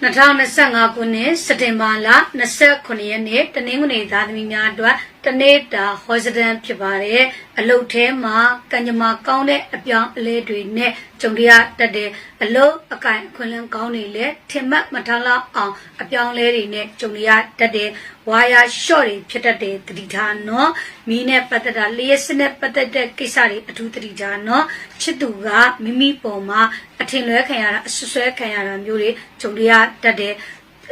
2025ခုနှစ်စက်တင်ဘာလ29ရက်နေ့တနင်္ဂနွေသားသမီးများအတွက်တနေ့တာဟောစဒန်ဖြစ်ပါတယ်အလုတ်ထဲမှာကံကြမ္မာကောင်းတဲ့အပြောင်းအလဲတွေနဲ့ကြုံရတတ်တဲ့အလုတ်အကင်အခွင့်အလမ်းကောင်းတွေလည်းထင်မှတ်မထားလောက်အောင်အပြောင်းအလဲတွေနဲ့ကြုံရတတ်တဲ့ဝါယာရှော့တွေဖြစ်တတ်တဲ့တတိထားနော်မီးနဲ့ပတ်သက်တာလျှက်စနဲ့ပတ်သက်တဲ့ကိစ္စတွေအထူးတတိထားနော်ချစ်သူကမိမိပေါ်မှာအ ထင်လွဲခံရတာအဆွဆွဲခံရတာမျိုးတွေကြုံရတတ်တဲ့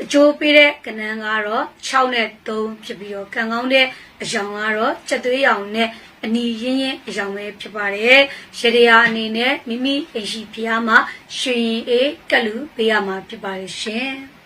အကျိုးပေးတဲ့ကဏ္ဍကတော့6နဲ့3ဖြစ်ပြီးတော့ကံကောင်းတဲ့အယောင်ကတော့ချက်သွေးရောင်နဲ့အနီရင်းရင်းအယောင်ပဲဖြစ်ပါတယ်။ရေရာအနေနဲ့မိမိအိမ်ရှိဖျားမှာရွှေရင်အေးကလူပေးရမှာဖြစ်ပါတယ်ရှင်။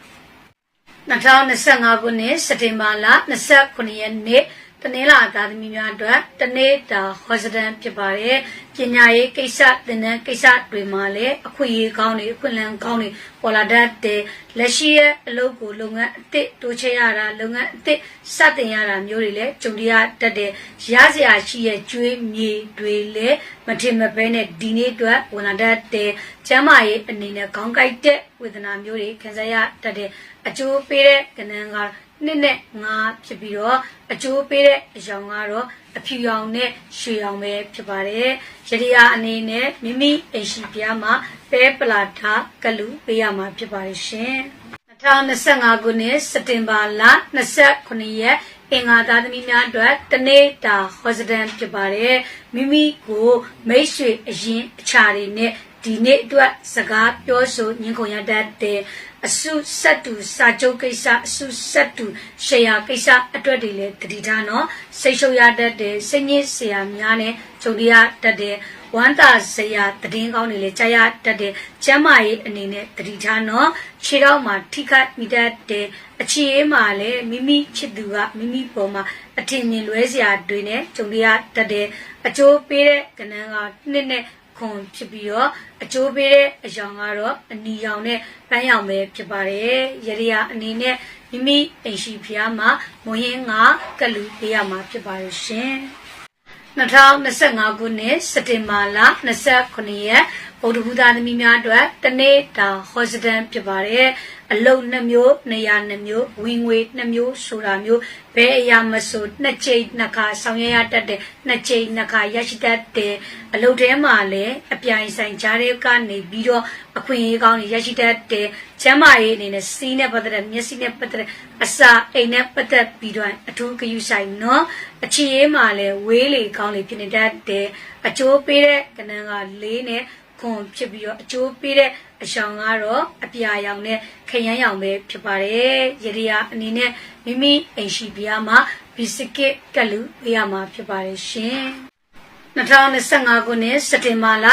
2025ခုနှစ်စက်တင်ဘာလ29ရက်နေ့ တနင်္လာသားသမီးများအတွက်တနေ့တာဟောစဒန်ဖြစ်ပါတယ်ပညာရေးကိစ္စသင်တန်းကိစ္စတွေမှာလည်းအခွင့်အရေးကောင်းတွေအခွင့်အလမ်းကောင်းတွေပေါ်လာတတ်တယ်လက်ရှိရဲ့အလုပ်ကိုလုပ်ငန်းအသစ်တိုးချဲ့ရတာလုပ်ငန်းအသစ်စတင်ရတာမျိုးတွေလည်းကြုံရတတ်တယ်ရစရာရှိရဲ့ကျွေးမြေတွေလည်းမထင်မပဲနဲ့ဒီနေ့အတွက်ဝင်လာတတ်တယ်ကျမ်းမာရေးအနေနဲ့ခေါင်းကိုက်တဲ့ဝေဒနာမျိုးတွေခံစားရတတ်တယ် အကျိုးပေးတဲ့ကဏ္ဍကနှစ်နဲ့ငါဖြစ်ပြီးတော့အကျိုးပေးတဲ့အရောင်ကတော့အဖြူရောင်နဲ့ရွှေရောင်ပဲဖြစ်ပါတယ်။ရတရားအနေနဲ့မိမိအိမ်ရှိပြားမှာပဲပလာထာကလူပေးရမှာဖြစ်ပါတယ်ရှင်။2025ခုနှစ်စက်တင်ဘာလ29ရက်အင်္ဂါသားသမီးများအတွက်တနေ့တာဟောစဒန်ဖြစ်ပါတယ်။မိမိကိုမိတ်ဆွေအရင်အချာတွေနဲ့ ဒီနေ့အတွက်စကားပြောဆိုညင်ခုန်ရတတ်တဲ့အစုဆက်တူစာချုပ်ကိစ္စအစုဆက်တူရှယ်ယာကိစ္စအတွက်တွေလည်းတတိထားနော်စိတ်ရှုပ်ရတတ်တဲ့စိတ်ညစ်စရာများနဲ့ကြုံရတတ်တဲ့ဝမ်းသာစရာတည်င်းကောင်းတွေလည်းကြားရတတ်တဲ့ကျမ်းမာရေးအနေနဲ့တတိထားနော်ခြေထောက်မှာထိခိုက်မိတတ်တဲ့အခြေအေးမှာလည်းမိမိချစ်သူကမိမိပေါ်မှာအထင်မြင်လွဲစရာတွေနဲ့ကြုံရတတ်တဲ့အကျိုးပေးတဲ့ကဏ္ဍကနှစ်နဲ့ ခွန်ဖြစ်ပြီးတော့အကျိုးပေးတဲ့အယောင်ကတော့အနီရောင်နဲ့ပန်းရောင်ပဲဖြစ်ပါတယ်။ရရအနေနဲ့မိမိအိမ်ရှိဖျားမှာမွေးရင်ငါကလူပေးရမှာဖြစ်ပါတယ်ရှင်။2025ခုနှစ်စက်တင်ဘာလ29ရက်ဗုဒ္ဓဘုရားသမီးများအတွက်တနေ့တာဟောစဒန်ဖြစ်ပါတယ် အလုတ်နှမျိုးနေရာနှမျိုးဝင်ငွေနှမျိုးဆိုတာမျိုးဘယ်အရာမဆိုနှစ်ချိန်နှစ်ခါဆောင်ရွက်ရတတ်တဲ့နှစ်ချိန်နှစ်ခါရရှိတတ်တဲ့အလုတ်ထဲမှာလည်းအပြိုင်ဆိုင်ကြားတဲ့ကနေပြီးတော့အခွင့်အရေးကောင်းတွေရရှိတတ်တဲ့ကျမ်းမာရေးအနေနဲ့စီးနဲ့ပတ်သက်တဲ့မျက်စိနဲ့ပတ်သက်တဲ့အစာအိမ်နဲ့ပတ်သက်ပြီးတော့အထူးဂရုစိုက်နော်အခြေရေးမှာလည်းဝေးလေကောင်းလေဖြစ်နေတတ်တဲ့အကျိုးပေးတဲ့ကဏ္ဍကလေးနဲ့ ခွန်ဖြစ်ပြီးတော့အကျိုးပေးတဲ့အရှောင်ကတော့အပြာရောင်နဲ့ခရမ်းရောင်ပဲဖြစ်ပါတယ်ရရရာအနေနဲ့မိမိအိမ်ရှိပြားမှာဘီစကစ်ကလူပေးရမှာဖြစ်ပါတယ်ရှင်2025ခုနှစ်စက်တင်ဘာလ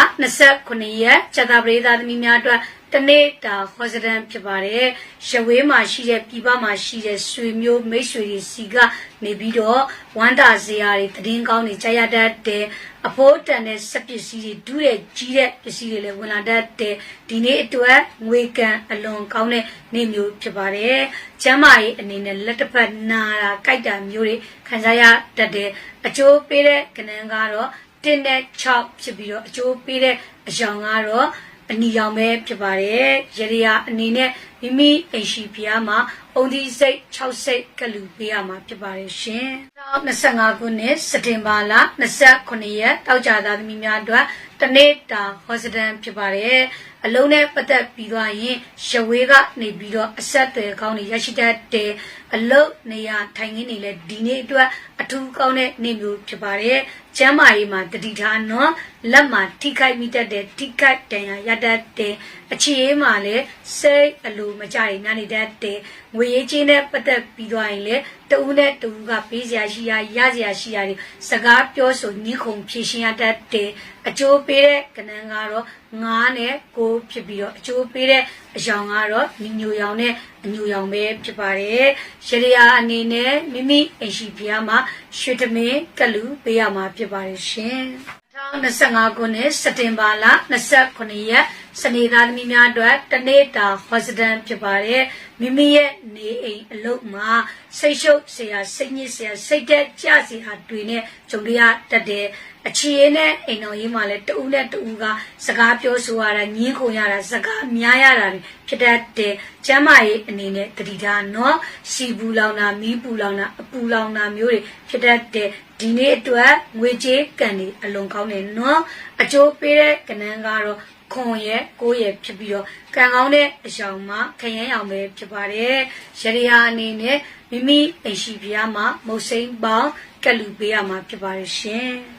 29ရက်ဇတာပရိသတ်သမီးများအတွက် တနေ့တာဟောစဒန်ဖြစ်ပါတယ်။ရဝေးမှာရှိတဲ့ပြည်ပမှာရှိတဲ့ဆွေမျိုးမိတ်ဆွေတွေစီကနေပြီးတော့ဝမ်းတာစရာတွေတည်င်းကောင်းတွေကြားရတတ်တဲ့အဖိုးတန်တဲ့စက်ပစ္စည်းတွေဒူးတဲ့ကြီးတဲ့ပစ္စည်းတွေလည်းဝင်လာတတ်တဲ့ဒီနေ့အတွက်ငွေကံအလွန်ကောင်းတဲ့နေ့မျိုးဖြစ်ပါတယ်။ကျမ်းမာရေးအနေနဲ့လက်တစ်ဖက်နာတာကြိုက်တာမျိုးတွေခံစားရတတ်တဲ့အကျိုးပေးတဲ့ကဏ္ဍကတော့တင်းနဲ့6ဖြစ်ပြီးတော့အကျိုးပေးတဲ့အယောင်ကတော့ အနီရောင်ပဲဖြစ်ပါတယ်ရရရာအနေနဲ့ မိမိအိမ်ရှိဖျားမှာအုံဒီစိတ်6စိတ်ကလူပေးရမှာဖြစ်ပါတယ်ရှင်2025ခုနှစ်စက်တင်ဘာလ29ရက်တောက်ကြသားသမီးများအတွက်တနေ့တာဟောစဒန်ဖြစ်ပါတယ်အလုံးနဲ့ပတ်သက်ပြီးသွားရင်ရဝေးကနေပြီးတော့အဆက်အသွယ်ကောင်းတွေရရှိတတ်တယ်အလုံးနေရာထိုင်ခင်းနေလဲဒီနေ့အတွက်အထူးကောင်းတဲ့နေ့မျိုးဖြစ်ပါတယ်ကျမ်းမာရေးမှာတတိထားနော်လက်မှာထိခိုက်မိတတ်တဲ့ထိခိုက်တန်ရာရတတ်တဲ့အခြေအေးမှာလည်းစိတ်အလိုမကြရညနေတတ်တဲ့ငွေရေးချင်းနဲ့ပတ်သက်ပြီးသွားရင်လည်းတဦးနဲ့တဦးကပေးစရာရှိရာရစရာရှိရာတွေစကားပြောဆိုညှိခုံဖြေရှင်းရတတ်တဲ့အကျိုးပေးတဲ့ကဏ္ဍကတော့9နဲ့9ဖြစ်ပြီးတော့အကျိုးပေးတဲ့အယောင်ကတော့ညီညိုရောင်နဲ့အညိုရောင်ပဲဖြစ်ပါတယ်ရရရာအနေနဲ့မိမိအိမ်ရှိဖျားမှာရွှေတမင်းကလူပေးရမှာဖြစ်ပါတယ်ရှင်2025ခုနှစ်စက်တင်ဘာလ29ရက် စနေသားသမီးများအတွက်တနေ့တာ hospital ဖြစ်ပါတယ်မိမိရဲ့နေအိမ်အလုပ်မှာစိတ်ရှုပ်စရာစိတ်ညစ်စရာစိတ်တက်ကြစရာတွေနဲ့ကြုံရတတ်တယ်အခြေအနေနဲ့အိမ်တော်ရေးမှာလည်းတူနဲ့တူကစကားပြောဆိုရတာညင်းခုန်ရတာစကားများရတာဖြစ်တတ်တယ်ကျမ်းမာရေးအနေနဲ့တတိထားနော်စီပူလောင်တာမီးပူလောင်တာအပူလောင်တာမျိုးတွေဖြစ်တတ်တယ်ဒီနေ့အတွက်ငွေကြေးကန်တွေအလွန်ကောင်းတယ်နော်အကျိုးပေးတဲ့ကဏ္ဍကတော့ ခွန်ရဲ့ကိုယ့်ရဲ့ဖြစ်ပြီးတော့ကံကောင်းတဲ့အယောင်မှာခရမ်းရောင်ပဲဖြစ်ပါတယ်ရရိယာအနေနဲ့မိမိအိမ်ရှိဖျားမှာမုတ်စိမ့်ပေါင်းကက်လူပေးရမှာဖြစ်ပါတယ်ရှင်